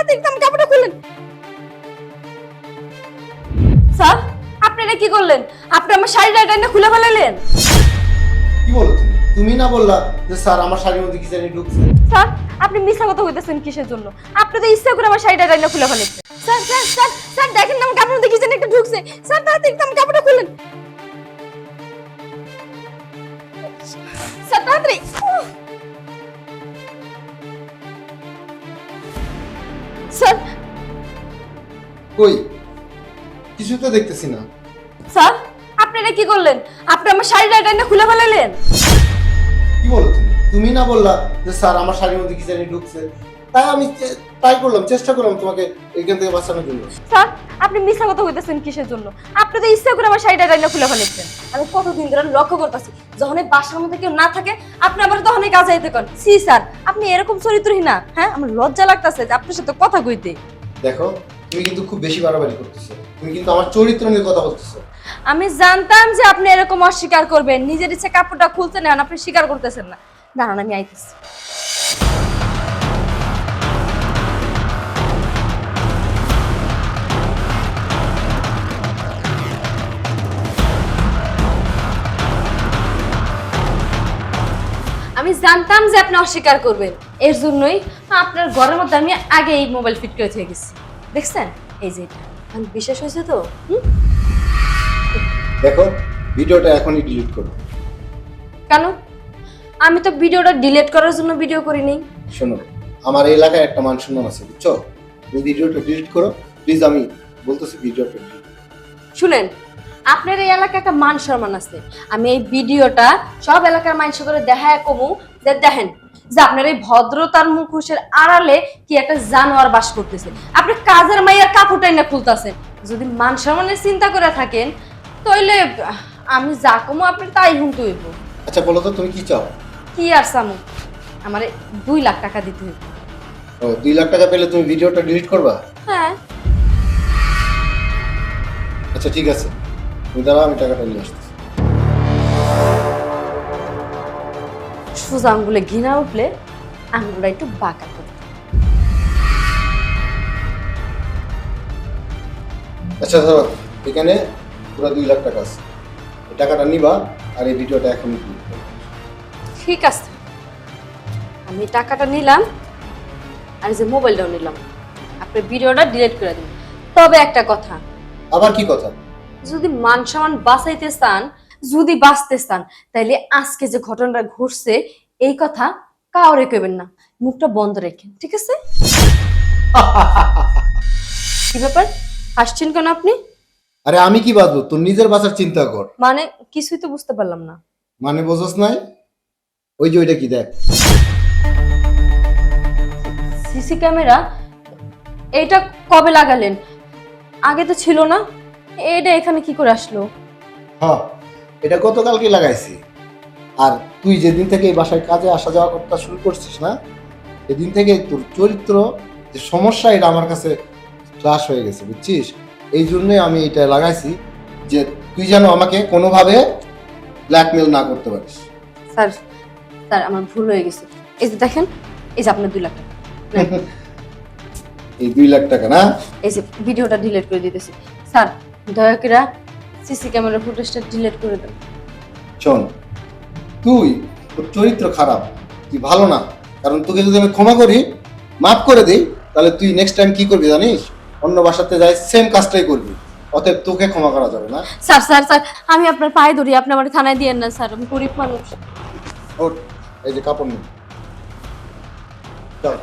তাড়াতাড়ি একদম কাপড়টা খুলেন স্যার আপনি কি করলেন? আপনি আমার শাড়িটা টাইনা খুলে ফেলালেন? কি বলো তুমি? তুমি না বললা যে স্যার আমার শাড়ির মধ্যে কি জানি ঢুকছে। স্যার আপনি মিথ্যা কথা কইতেছেন কিসের জন্য? আপনি তো ইচ্ছা করে আমার শাড়িটা টাইনা খুলে ফেলেছেন। স্যার স্যার স্যার স্যার দেখেন না আমার কাপড় মধ্যে কি জানি একটা ঢুকছে। স্যার তাড়াতাড়ি একদম কাপড়টা খুলেন স্যার তাড়াতাড়ি। কই? কিছু তো দেখতেছি না। স্যার আপনি এটা কি করলেন? আপনি আমার শাড়িটা টাইনা খুলে ফেলালেন? কি বলো তুমি? তুমি না বললা যে স্যার আমার শাড়ির মধ্যে কি জানি ঢুকছে। তাই আমি ট্রাই করলাম চেষ্টা করলাম তোমাকে এখান থেকে বাঁচানোর জন্য। স্যার আপনি মিথ্যা কথা কইতেছেন কিসের জন্য? আপনি তো ইচ্ছা করে আমার শাড়িটা টাইনা খুলে ফেলেছেন। আমি কতদিন ধরে লক্ষ্য করতেছি যখন এই বাসার মধ্যে কেউ না থাকে আপনি আমার তখন কাজ আইতে করেন। সি স্যার আপনি এরকম চরিত্রহীন না হ্যাঁ? আমার লজ্জা লাগতেছে যে আপনার সাথে কথা কইতে। দেখো তুমি কিন্তু খুব বেশি বাড়াবাড়ি করতেছো। তুমি কিন্তু আমার চরিত্র নিয়ে কথা বলতেছো। আমি জানতাম যে আপনি এরকম অস্বীকার করবেন। নিজের ইচ্ছে কাপড়টা খুলছেন এখন আপনি স্বীকার করতেছেন না। দাঁড়ান, আমি আইতেছি। আমি জানতাম যে আপনি অস্বীকার করবেন। এর জন্যই আপনার ঘরের মধ্যে আমি আগে এই মোবাইল ফিট করে থেকে গেছি। দেখছেন? এই যে এটা। এখন বিশ্বাস হয়েছে তো? হুম? দেখো ভিডিওটা এখনই ডিলিট করো। কেন? আমি তো ভিডিওটা ডিলিট করার জন্য ভিডিও করিনি শোনো আমার এই এলাকায় একটা মান সম্মান আছে বুঝছ? তুমি ভিডিওটা ডিলিট করো প্লিজ আমি বলতেছি ভিডিওটা ডিলিট শুনেন আপনার এই এলাকায় একটা মান সম্মান আছে। আমি এই ভিডিওটা সব এলাকার মানুষ করে দেখায় কমু যে দেখেন যে আপনার এই ভদ্রতার মুখোশের আড়ালে কি একটা জানোয়ার বাস করতেছে। আপনি কাজের মাইয়ার কাপড়টাই না খুলতেছেন যদি মান সম্মানের চিন্তা করে থাকেন তাইলে আমি যা কমু আপনি তাই হুমতে হইব। আচ্ছা বলো তো তুমি কি চাও? কি আর সামু আমার দুই লাখ টাকা দিতে হইব। ও দুই লাখ টাকা পেলে তুমি ভিডিওটা ডিলিট করবা? হ্যাঁ। আচ্ছা ঠিক আছে। তুমি দাঁড়াও আমি টাকাটা নিয়ে আসতেছি। সোজা আঙ্গুলে ঘৃণা উঠলে আঙ্গুলটা একটু বাঁকা করে আচ্ছা ধরো এখানে পুরো দুই লাখ টাকা আছে। এই টাকাটা নিবা আর এই ভিডিওটা এখন ঠিক আছে। আমি টাকাটা নিলাম আর যে মোবাইলটাও নিলাম আপনি ভিডিওটা ডিলিট করে দিন। তবে একটা কথা। আবার কি কথা? যদি মান সম্মান বাঁচাইতে চান যদি বাঁচতে চান তাইলে আজকে যে ঘটনাটা ঘটছে এই কথা কাউরে কইবেন না। মুখটা বন্ধ রেখেন ঠিক আছে? কি ব্যাপার? হাসছেন কেন আপনি? আরে আমি কি বাঁচবো? তোর নিজের বাঁচার চিন্তা কর। মানে কিছুই তো বুঝতে পারলাম না। মানে বোঝস নাই? ওই যে ওইটা কি দেখ। সিসি ক্যামেরা এটা কবে লাগালেন? আগে তো ছিল না। এটা এখানে কি করে আসলো? হ্যাঁ। এটা গতকালকে লাগাইছি। আর তুই যেদিন থেকে এই বাসায় কাজে আসা যাওয়া করতে শুরু করছিস না সেদিন থেকে তোর চরিত্র যে সমস্যা এটা আমার কাছে ফ্লাশ হয়ে গেছে বুঝছিস? এই জন্যই আমি এটা লাগাইছি যে তুই যেন আমাকে কোনোভাবে ব্ল্যাকমেল না করতে পারিস। স্যার স্যার আমার ভুল হয়ে গেছে। এই যে দেখেন এই যে আপনার দুই লাখ টাকা। নেন, এই দুই লাখ টাকা না? এই যে ভিডিওটা ডিলিট করে দিতেছি। স্যার দয়া করে সিসি ক্যামেরার ফুটেজটা ডিলিট করে দেন শোন তুই তোর চরিত্র খারাপ তুই ভালো না। কারণ তোকে যদি আমি ক্ষমা করি মাফ করে দিই তাহলে তুই নেক্সট টাইম কি করবি জানিস? অন্য বাসাতে যাই সেম কাজটাই করবি। অতএব তোকে ক্ষমা করা যাবে না। স্যার স্যার স্যার আমি আপনার পায়ে ধরি আপনি আমার থানায় দিয়েন না স্যার আমি গরিব মানুষ। ওর এই যে কাপড় নিন চল